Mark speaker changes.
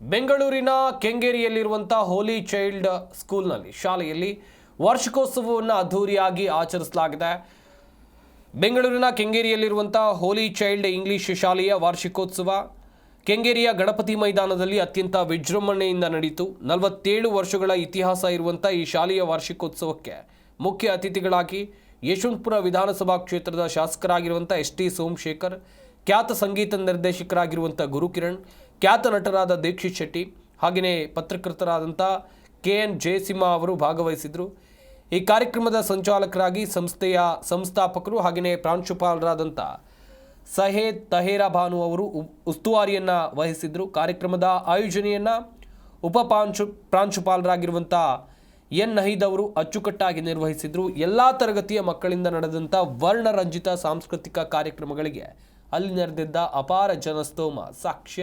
Speaker 1: ಬೆಂಗಳೂರಿನ ಕೆಂಗೇರಿಯಲ್ಲಿರುವಂಥ ಹೋಲಿ ಚೈಲ್ಡ್ ಸ್ಕೂಲ್ನಲ್ಲಿ ಶಾಲೆಯಲ್ಲಿ ವಾರ್ಷಿಕೋತ್ಸವವನ್ನು ಅದ್ಧೂರಿಯಾಗಿ ಆಚರಿಸಲಾಗಿದೆ. ಬೆಂಗಳೂರಿನ ಕೆಂಗೇರಿಯಲ್ಲಿರುವಂಥ ಹೋಲಿ ಚೈಲ್ಡ್ ಇಂಗ್ಲಿಷ್ ಶಾಲೆಯ ವಾರ್ಷಿಕೋತ್ಸವ ಕೆಂಗೇರಿಯ ಗಣಪತಿ ಮೈದಾನದಲ್ಲಿ ಅತ್ಯಂತ ವಿಜೃಂಭಣೆಯಿಂದ ನಡೆಯಿತು ನಲವತ್ತೇಳು ವರ್ಷಗಳ ಇತಿಹಾಸ ಇರುವಂಥ ಈ ಶಾಲೆಯ ವಾರ್ಷಿಕೋತ್ಸವಕ್ಕೆ ಮುಖ್ಯ ಅತಿಥಿಗಳಾಗಿ ಯಶವಂತಪುರ ವಿಧಾನಸಭಾ ಕ್ಷೇತ್ರದ ಶಾಸಕರಾಗಿರುವಂಥ ಎಸ್ ಟಿ ಸೋಮಶೇಖರ್, ಖ್ಯಾತ ಸಂಗೀತ ನಿರ್ದೇಶಕರಾಗಿರುವಂಥ ಗುರುಕಿರಣ್ ಖ್ಯಾತ ನಟರಾದ ದೀಕ್ಷಿತ್ ಶೆಟ್ಟಿ, ಹಾಗೆಯೇ ಪತ್ರಕರ್ತರಾದಂಥ ಕೆ ಎನ್ ಜಯಸಿಂಹ ಅವರು ಭಾಗವಹಿಸಿದರು. ಈ ಕಾರ್ಯಕ್ರಮದ ಸಂಚಾಲಕರಾಗಿ ಸಂಸ್ಥೆಯ ಸಂಸ್ಥಾಪಕರು ಹಾಗೆಯೇ ಪ್ರಾಂಶುಪಾಲರಾದಂಥ ಸಹೇದ್ ತಹೇರಾ ಭಾನು ಅವರು ಉಸ್ತುವಾರಿಯನ್ನು ವಹಿಸಿದರು. ಕಾರ್ಯಕ್ರಮದ ಆಯೋಜನೆಯನ್ನು ಉಪ ಪ್ರಾಂಶು ಪ್ರಾಂಶುಪಾಲರಾಗಿರುವಂಥ ಎನ್ ನಹೀದ್ ಅವರು ಅಚ್ಚುಕಟ್ಟಾಗಿ ನಿರ್ವಹಿಸಿದರು. ಎಲ್ಲ ತರಗತಿಯ ಮಕ್ಕಳಿಂದ ನಡೆದಂಥ ವರ್ಣರಂಜಿತ ಸಾಂಸ್ಕೃತಿಕ ಕಾರ್ಯಕ್ರಮಗಳಿಗೆ ಅಲ್ಲಿ ನೆರೆದಿದ್ದ ಅಪಾರ ಜನಸ್ತೋಮ ಸಾಕ್ಷಿ